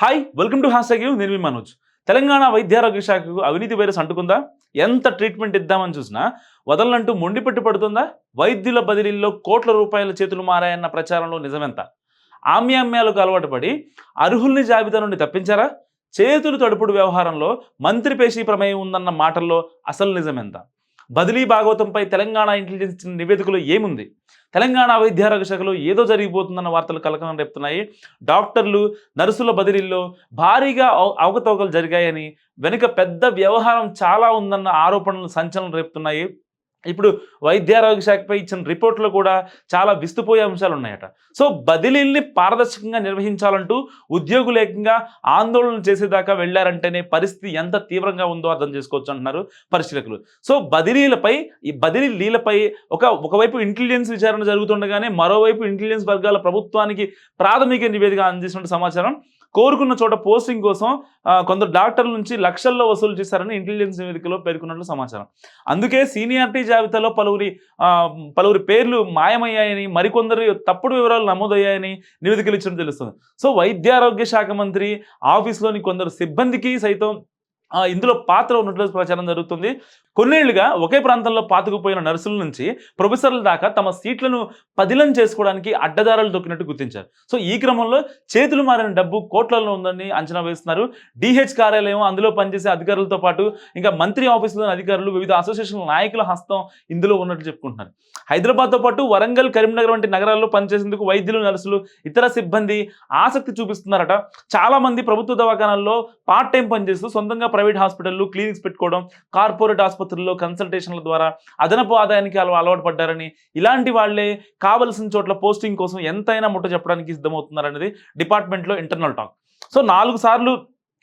Hi welcome to hash you నేను మీ మనోజ్. తెలంగాణ వైద్యారోగ్య శాఖకు అవినీతి వైరస్ అంటుకుందా? ఎంత ట్రీట్మెంట్ ఇద్దామని చూసినా వదలనంటూ మొండి పెట్టి పడుతుందా? వైద్యుల బదిలీల్లో కోట్ల రూపాయల చేతులు మారాయన్న ప్రచారంలో నిజమెంత? ఆమ్యామ్యాలకు అలవాటు పడి అర్హుల్ని జాబితా నుండి తప్పించారా? చేతులు తడుపుడు వ్యవహారంలో మంత్రి పేషీ ప్రమేయం ఉందన్న మాటల్లో అసలు నిజమెంత? బదిలీ భాగవతంపై తెలంగాణ ఇంటెలిజెన్స్ నివేదికలో ఏముంది? తెలంగాణ వైద్యారోగ్య శాఖలో ఏదో జరిగిపోతుందన్న వార్తలు కలకలం రేపుతున్నాయి. డాక్టర్లు నర్సుల బదిలీల్లో భారీగా అవ- అవకతవకలు జరిగాయని వెనుక పెద్ద వ్యవహారం చాలా ఉందన్న ఆరోపణలు సంచలనం రేపుతున్నాయి. ఇప్పుడు వైద్యారోగ్య శాఖపై ఇచ్చిన రిపోర్ట్లో కూడా చాలా విస్తుపోయే అంశాలు ఉన్నాయట. సో బదిలీల్ని పారదర్శకంగా నిర్వహించాలంటూ ఉద్యోగులు ఏకంగా ఆందోళన చేసేదాకా వెళ్ళారంటేనే పరిస్థితి ఎంత తీవ్రంగా ఉందో అర్థం చేసుకోవచ్చు అంటున్నారు పరిశీలకులు. సో బదిలీలపై ఈ బదిలీలపై ఒక ఒకవైపు ఇంటెలిజెన్స్ విచారణ జరుగుతుండగానే మరోవైపు ఇంటెలిజెన్స్ వర్గాల ప్రభుత్వానికి ప్రాథమిక నివేదిక అందిస్తున్న సమాచారం కోరుకున్న చోట పోస్టింగ్ కోసం కొందరు డాక్టర్ల నుంచి లక్షల్లో వసూలు చేశారని ఇంటెలిజెన్స్ నివేదికలో పేర్కొన్నట్లు సమాచారం. అందుకే సీనియారిటీ జాబితాలో పలువురి పలువురి పేర్లు మాయమయ్యాయని మరికొందరు తప్పుడు వివరాలు నమోదయ్యాయని నివేదికలు ఇచ్చినట్టు తెలుస్తుంది. సో వైద్యారోగ్య శాఖ మంత్రి ఆఫీస్లోని కొందరు సిబ్బందికి సైతం ఇందులో పాత్ర ఉన్నట్లు ప్రచారం జరుగుతుంది. కొన్నేళ్ళుగా ఒకే ప్రాంతంలో పాతుకుపోయిన నర్సుల నుంచి ప్రొఫెసర్ల దాకా తమ సీట్లను పదిలం చేసుకోవడానికి అడ్డదారాలు దొక్కినట్టు గుర్తించారు. సో ఈ క్రమంలో చేతులు మారిన డబ్బు కోట్లలో ఉందని అంచనా వేస్తున్నారు. డిహెచ్ కార్యాలయం అందులో పనిచేసే అధికారులతో పాటు ఇంకా మంత్రి ఆఫీసులోని అధికారులు వివిధ అసోసియేషన్ నాయకుల హస్తం ఇందులో ఉన్నట్లు చెప్పుకుంటున్నారు. హైదరాబాద్తో పాటు వరంగల్ కరీంనగర్ వంటి నగరాల్లో పనిచేసేందుకు వైద్యులు నర్సులు ఇతర సిబ్బంది ఆసక్తి చూపిస్తున్నారట. చాలా మంది ప్రభుత్వ దవాఖానాల్లో పార్ట్ టైం పనిచేస్తూ సొంతంగా ప్రైవేట్ హాస్పిటల్లో క్లినిక్స్ పెట్టుకోవడం కార్పొరేట్ ఆసుపత్రి ఆసుపత్రుల్లో కన్సల్టేషన్ల ద్వారా అదనపు ఆదాయానికి అలవాటు పడ్డారని ఇలాంటి వాళ్ళే కావలసిన చోట్ల పోస్టింగ్ కోసం ఎంతైనా ముట్ట చెప్పడానికి సిద్ధమవుతున్నారనేది డిపార్ట్మెంట్లో ఇంటర్నల్ టాక్ సో నాలుగు సార్లు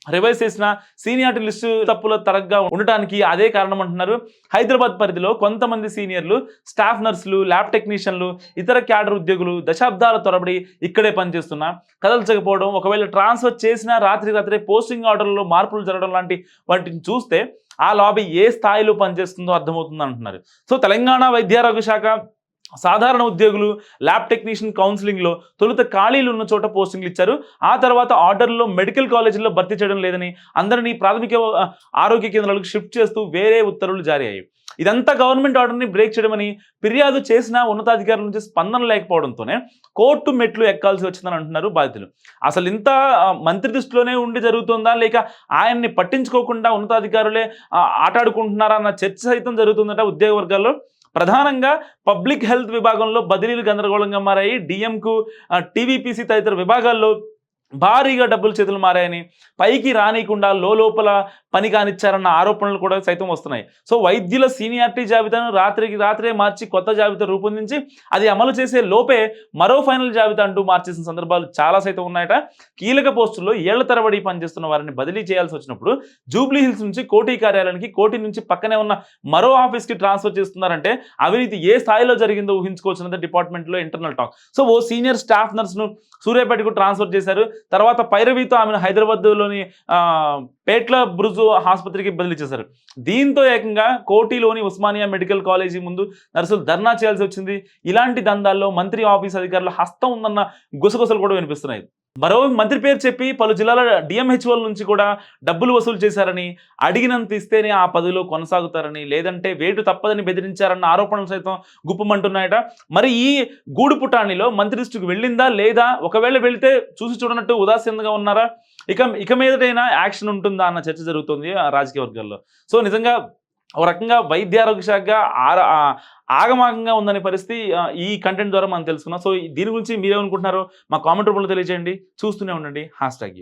రివైజ్ చేసిన సీనియారిటీ లిస్టు తప్పుల తరగ్గా ఉండటానికి అదే కారణం అంటున్నారు. హైదరాబాద్ పరిధిలో కొంతమంది సీనియర్లు స్టాఫ్ నర్సులు ల్యాబ్ టెక్నీషియన్లు ఇతర క్యాడర్ ఉద్యోగులు దశాబ్దాల తొరబడి ఇక్కడే పనిచేస్తున్నా కదల్చకపోవడం ఒకవేళ ట్రాన్స్ఫర్ చేసినా రాత్రి రాత్రే పోస్టింగ్ ఆర్డర్లో మార్పులు జరగడం లాంటి వాటిని చూస్తే ఆ లాబీ ఏ స్థాయిలో పనిచేస్తుందో అర్థమవుతుంది అంటున్నారు సో తెలంగాణ వైద్యారోగ్య శాఖ సాధారణ ఉద్యోగులు ల్యాబ్ టెక్నీషియన్ కౌన్సిలింగ్లో తొలుత ఖాళీలు ఉన్న చోట పోస్టింగ్లు ఇచ్చారు. ఆ తర్వాత ఆర్డర్లో మెడికల్ కాలేజీల్లో భర్తీ చేయడం లేదని అందరినీ ప్రాథమిక ఆరోగ్య కేంద్రాలకు షిఫ్ట్ చేస్తూ వేరే ఉత్తర్వులు జారీ అయ్యాయి. ఇదంతా గవర్నమెంట్ ఆర్డర్ని బ్రేక్ చేయడమని ఫిర్యాదు చేసిన ఉన్నతాధికారుల నుంచి స్పందన లేకపోవడంతోనే కోర్టు మెట్లు ఎక్కాల్సి వచ్చిందని అంటున్నారు బాధితులు. అసలు ఇంత మంత్రి దృష్టిలోనే ఉండి జరుగుతుందా? లేక ఆయన్ని పట్టించుకోకుండా ఉన్నతాధికారులే ఆటాడుకుంటున్నారా అన్న చర్చ సైతం జరుగుతుందట ఉద్యోగ వర్గాల్లో. ప్రధానంగా పబ్లిక్ హెల్త్ విభాగంలో బదిలీలు గందరగోళంగా మారాయి. డిఎంకు టీవీపీసీ తదితర విభాగాల్లో భారీగా డబ్బులు చేతులు మారాయని పైకి రానియకుండా లోపల పని కానిచ్చారన్న ఆరోపణలు కూడా సైతం వస్తున్నాయి. సో వైద్యుల సీనియారిటీ జాబితాను రాత్రికి రాత్రే మార్చి కొత్త జాబితా రూపొందించి అది అమలు చేసే లోపే మరో ఫైనల్ జాబితా అంటూ మార్చేసిన సందర్భాలు చాలా సైతం ఉన్నాయట. కీలక పోస్టుల్లో ఏళ్ళ తరబడి పనిచేస్తున్న వారిని బదిలీ చేయాల్సి వచ్చినప్పుడు జూబ్లీ హిల్స్ నుంచి కోటి కార్యాలయానికి కోటి నుంచి పక్కనే ఉన్న మరో ఆఫీస్కి ట్రాన్స్ఫర్ చేస్తున్నారంటే అవినీతి ఏ స్థాయిలో జరిగిందో ఊహించుకోవచ్చున్నది డిపార్ట్మెంట్లో ఇంటర్నల్ టాక్. సో ఓ సీనియర్ స్టాఫ్ నర్స్ను సూర్యాపేటకు ట్రాన్స్ఫర్ చేశారు. తర్వాత పైరవీతో ఆమెను హైదరాబాద్లోని పేట్ల బ్రుజు ఆసుపత్రికి బదిలీ చేశారు దీంతో ఏకంగా కోటిలోని ఉస్మానియా మెడికల్ కాలేజీ ముందు నర్సులు ధర్నా చేయాల్సి వచ్చింది. ఇలాంటి దందాల్లో మంత్రి ఆఫీస్ అధికారుల హస్తం ఉందన్న గుసగుసలు కూడా వినిపిస్తున్నాయి. మరో మంత్రి పేరు చెప్పి పలు జిల్లాల డిఎంహెచ్ఓల నుంచి కూడా డబ్బులు వసూలు చేశారని అడిగినంత ఇస్తేనే ఆ పదవిలో కొనసాగుతారని లేదంటే వేటు తప్పదని బెదిరించారన్న ఆరోపణలు సైతం గుప్పమంటున్నాయట. మరి ఈ గూడు పుటాణిలో మంత్రి దృష్టికి వెళ్ళిందా లేదా? ఒకవేళ వెళితే చూసి చూడనట్టు ఉదాసీనంగా ఉన్నారా? ఇక ఇక మీదటైనా యాక్షన్ ఉంటుందా అన్న చర్చ జరుగుతుంది ఆ రాజకీయ వర్గాల్లో. సో నిజంగా ఒక రకంగా వైద్య ఆరోగ్య శాఖ ఆగమాగంగా ఉందనే పరిస్థితి ఈ కంటెంట్ ద్వారా మనం తెలుసుకున్నాం. సో దీని గురించి మీరేమనుకుంటున్నారు? మా కామెంట్ రూపంలో తెలియజేయండి. చూస్తూనే ఉండండి. Hash tag